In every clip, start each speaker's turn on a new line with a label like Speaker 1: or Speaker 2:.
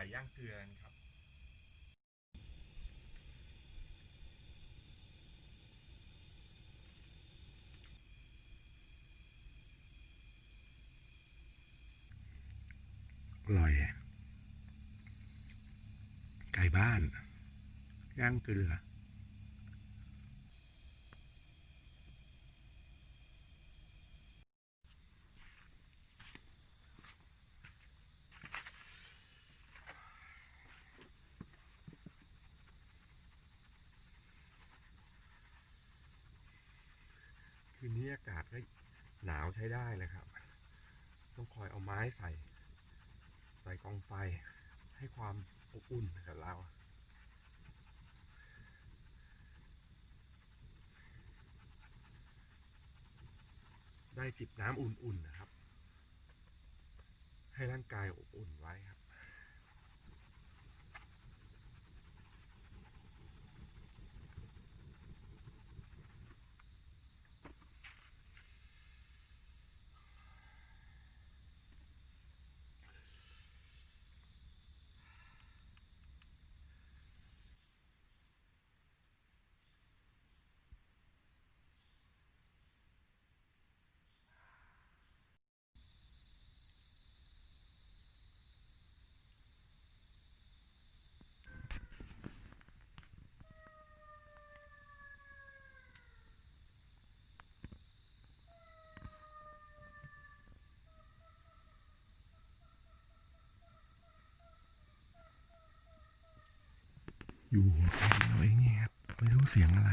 Speaker 1: ไก่ย่างเกลือนครับ อร่อย ไก่บ้าน ย่างเกลือ นนี้อากาศก็หนาวใช้ได้เลยครับ ต้องคอยเอาไม้ใส่ ใส่กองไฟให้ความอบอุ่นกับเราได้จิบน้ำอุ่นๆนะครับ ให้ร่างกายอบอุ่นไว้ครับ อยู่แคนเราเองเนี่ยครับไม่รู้เสียงอะไร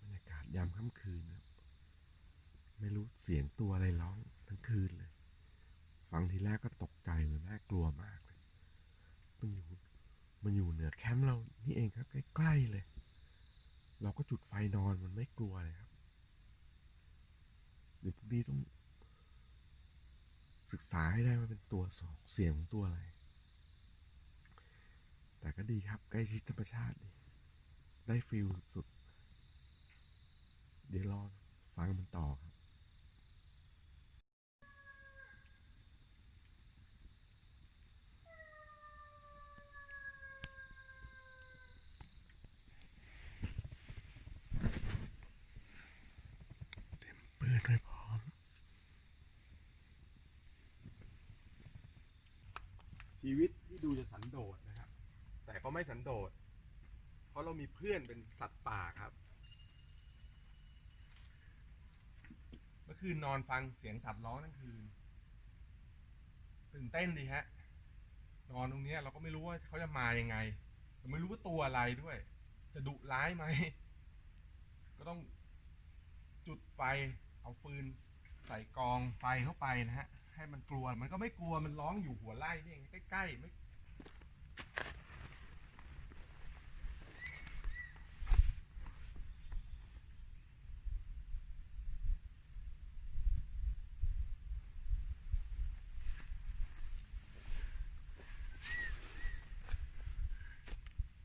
Speaker 1: บรรยากาศยามค่ำคืนนะ เสียงตัวอะไรร้องทั้งคืนเลย ฟังทีแรกก็ตกใจเลยน่ากลัวมากเลย มันอยู่มันอยู่เหนือแคมป์เรานี่เองครับใกล้ๆเลย เราก็จุดไฟนอนมันไม่กลัวเลยครับเดี๋ยวพรุ่งนี้ต้อง ศึกษาให้ได้ว่าเป็นตัวสองเสียงของตัวอะไร แต่ก็ดีครับใกล้ชิดธรรมชาติดีได้ฟิลสุด เดี๋ยวรอฟังมันต่อครับ เต็มเปิดไว้พร้อม ชีวิตที่ดูจะสันโดษนะครับ แต่ก็ไม่สันโดษ เพราะเรามีเพื่อนเป็นสัตว์ป่าครับ เมื่อคืนนอนฟังเสียงสัตว์ร้องทั้งคืนตื่นเต้นดีฮะ นอนตรงเนี้ยเราก็ไม่รู้ว่าเขาจะมายังไงเราไม่รู้ว่าตัวอะไรด้วย จะดุร้ายไหม ก็ต้องจุดไฟเอาฟืนใส่กองไฟเข้าไปนะฮะ ให้มันกลัว มันก็ไม่กลัว มันร้องอยู่หัวไร่นี่เองใกล้ๆไม่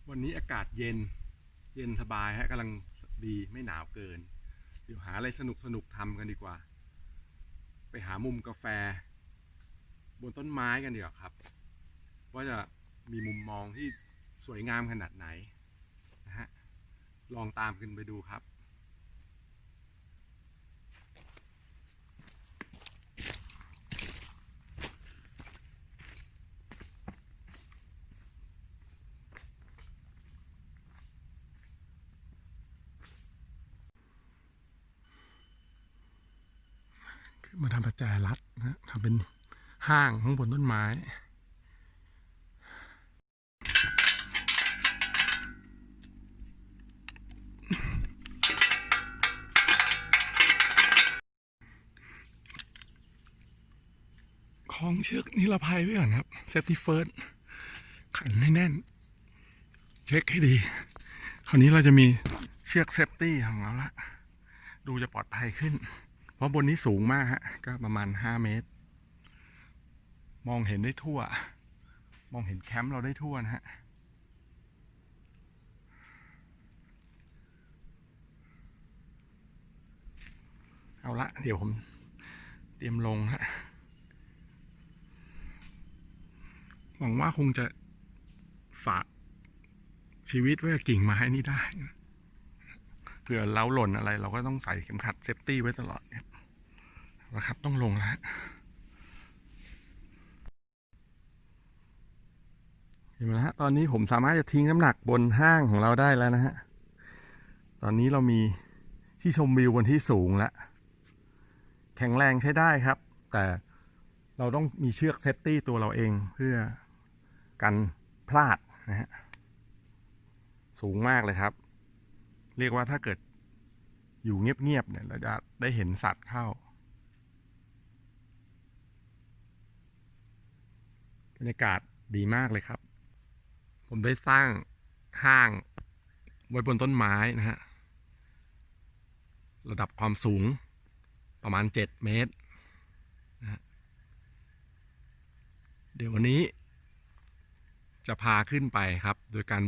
Speaker 1: วันนี้อากาศเย็น เย็นสบายฮะกำลังดีไม่หนาวเกิน เดี๋ยวหาอะไรสนุกสนุกๆทำกันดีกว่า ไปหามุมกาแฟ บนต้นไม้กันดีกว่าครับ ว่าจะมีมุมมองที่สวยงามขนาดไหนนะฮะลองตามขึ้นไปดูครับ คือมาทำประแจรัดนะทำเป็น ห้างข้างบนต้นไม้คองเชือกนิรภัยไว้ก่อนครับเซฟตี้เฟิร์สขันให้แน่น เช็คให้ดี คราวนี้เราจะมีเชือกเซฟตี้ของเราละ ดูจะปลอดภัยขึ้น เพราะบนนี้สูงมากฮะ ก็ประมาณห้าเมตร มองเห็นได้ทั่ว มองเห็นแคมป์เราได้ทั่วนะฮะเอาละเดี๋ยวผมเตรียมลงฮะหวังว่าคงจะฝากชีวิตไว้กับกิ่งไม้นี่ได้เผื่อเล้าหล่นอะไร เราก็ต้องใส่เข็มขัดเซฟตี้ไว้ตลอดเนี่ยนะครับต้องลงแล้วฮะ เห็นไหมฮะตอนนี้ผมสามารถจะทิ้งน้ำหนักบนห้างของเราได้แล้วนะฮะ ตอนนี้เรามีที่ชมวิวบนที่สูงแล้วแข็งแรงใช้ได้ครับ แต่เราต้องมีเชือกเซฟตี้ตัวเราเองเพื่อกันพลาดนะฮะสูงมากเลยครับ เรียกว่าถ้าเกิดอยู่เงียบๆเนี่ยเราจะได้เห็นสัตว์เข้าบรรยากาศดีมากเลยครับ ผมได้สร้างห้างไว้บนต้นไม้นะฮะ ระดับความสูงประมาณ 7 เมตรนะฮะเดี๋ยววันนี้ จะพาขึ้นไปครับ โดยการ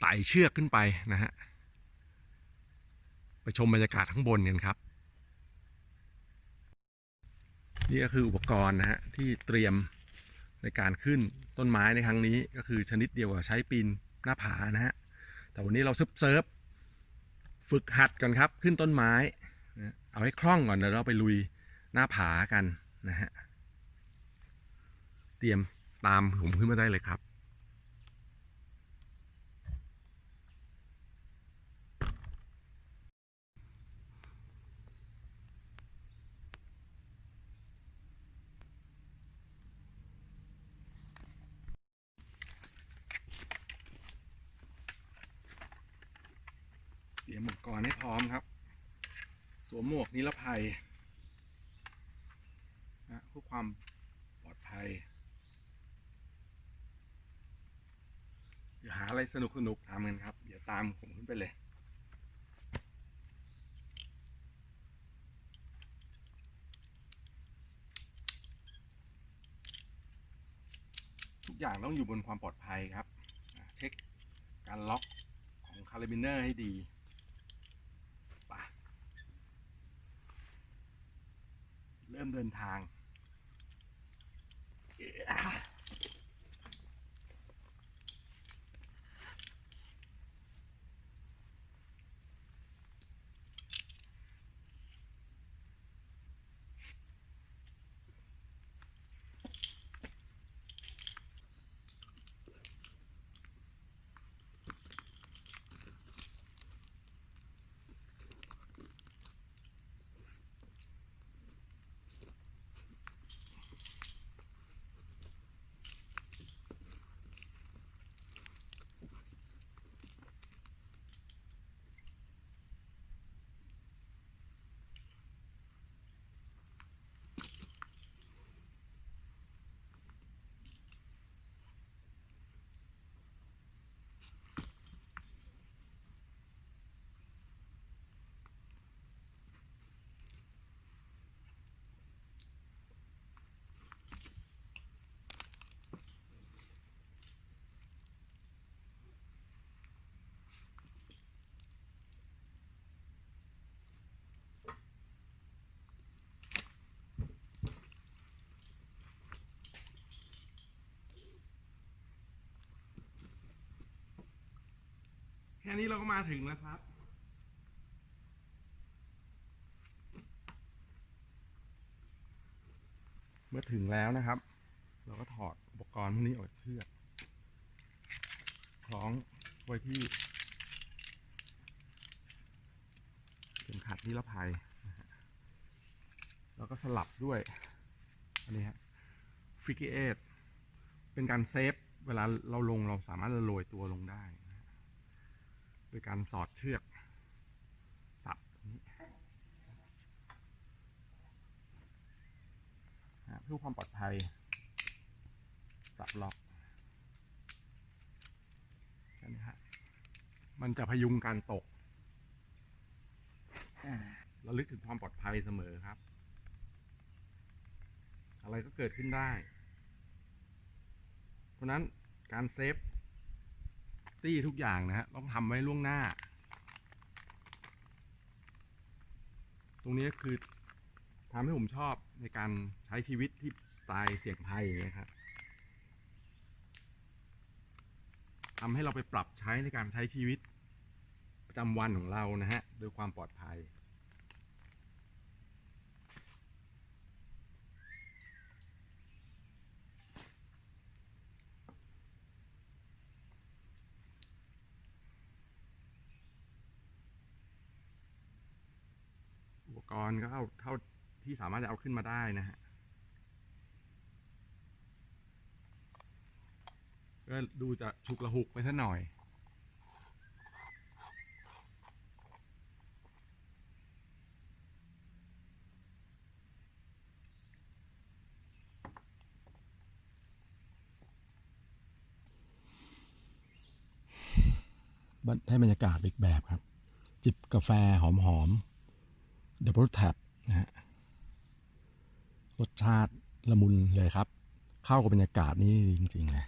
Speaker 1: ไต่เชือกขึ้นไปนะฮะ ไปชมบรรยากาศข้างบนกันครับ นี่ก็คืออุปกรณ์นะฮะ ที่เตรียม ในการขึ้นต้นไม้ในครั้งนี้ก็คือชนิดเดียวกับใช้ปีนหน้าผานะฮะแต่วันนี้เราเซิร์ฟเซิร์ฟฝึกหัดก่อนครับขึ้นต้นไม้เอาให้คล่องก่อนเดี๋ยวเราไปลุยหน้าผากันนะฮะเตรียมตามผมขึ้นมาได้เลยครับ รียมอุปกรณ์ให้พร้อมครับ สวมหมวกนิรภัยนะเพื่อความปลอดภัยเดี๋ยวหาอะไรสนุกสนุกทำกันครับ เดี๋ยวตามผมขึ้นไปเลยทุกอย่างต้องอยู่บนความปลอดภัยครับ เช็คการล็อกของคาร์บิเนอร์ให้ดีไป เริ่มเดินทาง ค่นี้เราก็มาถึงแล้วครับ เมื่อถึงแล้วนะครับ เราก็ถอดอุปกรณ์พวกนี้ออกจากเชือกคล้องไว้ที่เข็มขัดนิรภัยแล้วก็สลับด้วย อันนี้ฮะฟิกเอทเป็นการเซฟ เวลาเราลงเราสามารถโรยตัวลงได้ ยการสอดเชือกสับนี้เพื่อความปลอดภัยสับล็อกแค่นี้ฮะมันจะพยุงการตกเราลึกถึงความปลอดภัยเสมอครับ อะไรก็เกิดขึ้นได้ เพราะนั้นการเซฟ ตี้ทุกอย่างนะฮะต้องทำไว้ล่วงหน้า ตรงนี้คือทำให้ผมชอบในการใช้ชีวิตที่สไตล์เสี่ยงภัยนะครับทำให้เราไปปรับใช้ในการใช้ชีวิตประจำวันของเรานะฮะโดยความปลอดภัย กรณ์ก็เอาเท่าที่สามารถจะเอาขึ้นมาได้นะฮะก็ดูจะฉุกละหุกไปสักหน่อย
Speaker 2: ให้บรรยากาศอีกแบบครับ จิบกาแฟหอมๆ Double Tap นะฮะรสชาติละมุนเลยครับ เข้ากับบรรยากาศนี่จริงๆเลย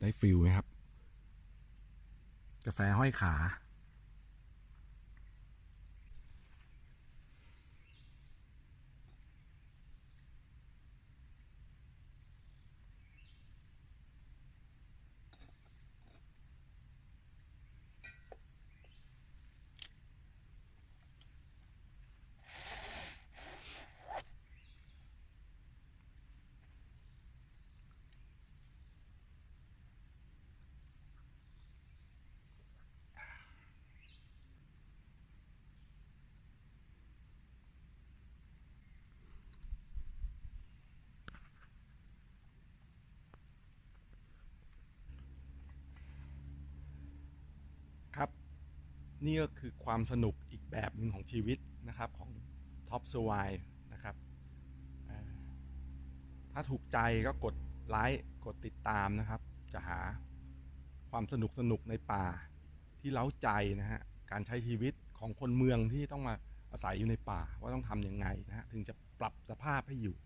Speaker 2: ได้ฟิลไหมครับ กาแฟห้อยขา
Speaker 1: นี่ก็คือความสนุกอีกแบบหนึ่งของชีวิตนะครับของ Top s w i นะครับถ้าถูกใจก็กดไลค์กดติดตามนะครับ จะหาความสนุกสนุกในป่าที่เล้าใจนะฮะการใช้ชีวิตของคนเมืองที่ต้องมาอาศัยอยู่ในป่าว่าต้องทำยังไงนะฮะถึงจะปรับสภาพให้อยู่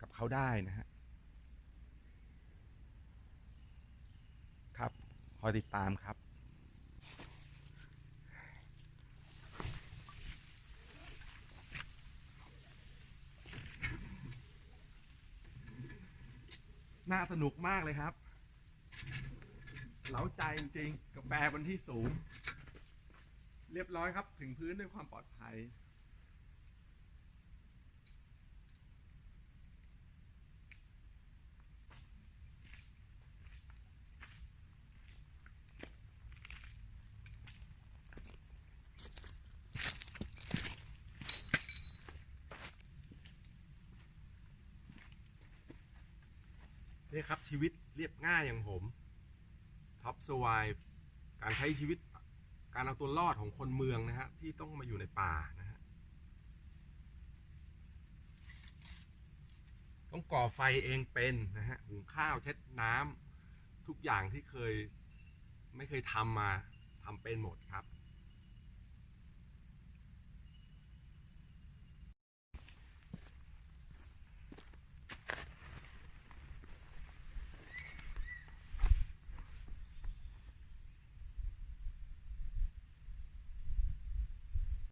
Speaker 1: กับเขาได้นะฮะครับคอยติดตามครับ น่าสนุกมากเลยครับ เหลาใจจริงๆกับแปรบนที่สูง เรียบร้อยครับ ถึงพื้นด้วยความปลอดภัย นี่ครับชีวิตเรียบง่ายอย่างผมท็อปสวายการใช้ชีวิตการเอาตัวรอดของคนเมืองนะฮะที่ต้องมาอยู่ในป่านะฮะต้องก่อไฟเองเป็นนะฮะหุงข้าวเช็ดน้ำทุกอย่างที่เคยไม่เคยทำมาทำเป็นหมดครับ